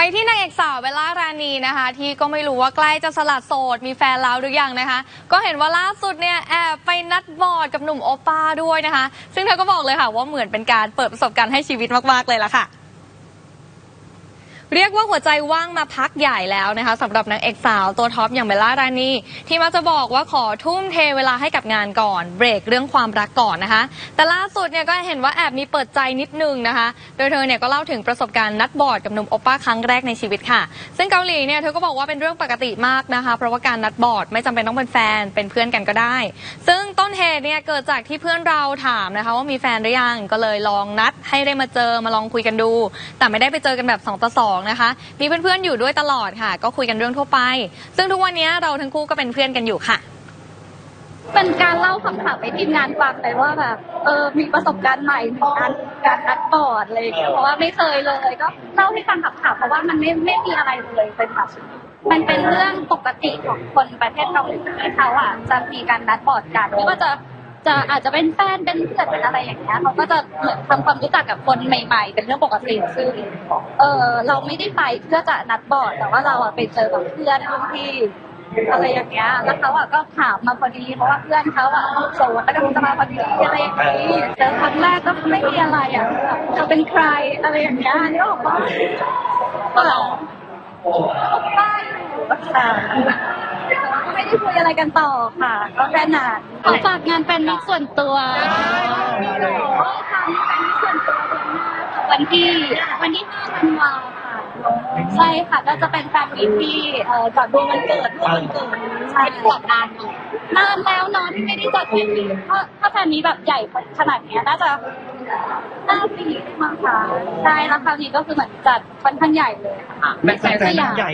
ไปที่นางเอกสาวเบลล่ารานีนะคะ ที่ก็ไม่รู้ว่าใกล้จะสลัดโสด มีแฟนแล้วหรือยังนะคะ ก็เห็นว่าล่าสุดเนี่ยแอบไปนัดบอร์ดกับหนุ่มโอป้าด้วยนะคะ ซึ่งเธอก็บอกเลยค่ะว่าเหมือนเป็นการเปิดประสบการณ์ให้ชีวิตมากๆเลยล่ะค่ะ เรียกว่าหัวใจว่างมาพักใหญ่แล้วนะคะสำหรับนางเอกสาวตัวท็อปอย่างเบลล่ารานีที่มักจะบอกว่าขอทุ่มเทเวลาให้กับงานก่อน เบรกเรื่องความรักก่อนนะคะ แต่ล่าสุดเนี่ยก็เห็นว่าแอบมีเปิดใจนิดนึงนะคะ โดยเธอเนี่ยก็เล่าถึงประสบการณ์นัดบอร์ดกับหนุ่มโอป้าครั้งแรกในชีวิตค่ะ ซึ่งเกาหลีเนี่ยเธอก็บอกว่าเป็นเรื่องปกติมากนะคะ เพราะว่าการนัดบอร์ดไม่จำเป็นต้องเป็นแฟนเป็นเพื่อนกันก็ได้ ซึ่งต้นเหตุเนี่ยเกิดจากที่เพื่อนเราถามนะคะว่ามีแฟนหรือยังก็เลยลองนัดให้ได้มาเจอมาลองคุยกันดู แต่ไม่ได้ไปเจอกันแบบ2ต่อ2นะคะ มีเพื่อนๆอยู่ด้วยตลอดค่ะ ก็คุยกันเรื่องทั่วไป ซึ่งทุกวันนี้เราทั้งคู่ก็เป็นเพื่อนกันอยู่ค่ะ เป็นการเล่าคำถามไปทีมงานฟังเลยว่าแบบเออมีประสบการณ์ใหม่ในการการนัดบอร์ดอะไรอย่างเงี้ยเพราะว่าไม่เคยเลยก็เล่าให้ฟังขับๆเพราะว่ามันไม่ไม่มีอะไรเลยเป็นแบบมันเป็นเรื่องปกติของคนประเทศเกาหลีที่เขาอะจะมีการนัดบอร์ดกันไม่ว่าจะ จะอาจจะเป็นแฟนเป็นเพื่อนเป็นอะไรอย่างเงี้ยเขาก็จะเหมือนทำความรู้จักกับคนใหม่ ๆ เป็นเรื่องปกติซึ่งเออเราไม่ได้ไปเพื่อจะนัดบอร์ดแต่ว่าเราอะไปเจอกับเพื่อนรุ่นพี่อะไรอย่างเงี้ย แล้วเขาอะก็ถามมาพอดี เพราะว่าเพื่อนเขาอะโสดแล้วก็จะมาพอดีอะไรอย่างงี้เจอครั้งแรกก็ไม่มีอะไรอะเขาเป็นใครอะไรอย่างเงี้ยนี่ก็บอกว่าก็ได้อยู่ค่ะก็ ไม่ได้คุยอะไรกันต่อค่ะ ก็แค่นั้นขอฝากงานแฟนมิตส่วนตัวก็ทำแฟนมิตส่วนตัวเดือนหน้าค่ะวันที่วันที่ห้าธันวาค่ะใช่ค่ะก็จะเป็นแฟนมิตที่เอ่อก่อนดูวันเกิดร่วมวันเกิดใช่จัดนานนานแล้วเนอนที่ไม่ได้จัดแฟนมิตถ้าถ้าแฟนมิตแบบใหญ่ขนาดเนี้ยน่าจะห้าปีได้มั้งคะใช่แล้วคราวนี้ก็คือเหมือนจัดค่อนข้างใหญ่เลยค่ะแม่แฟนสยามใหญ่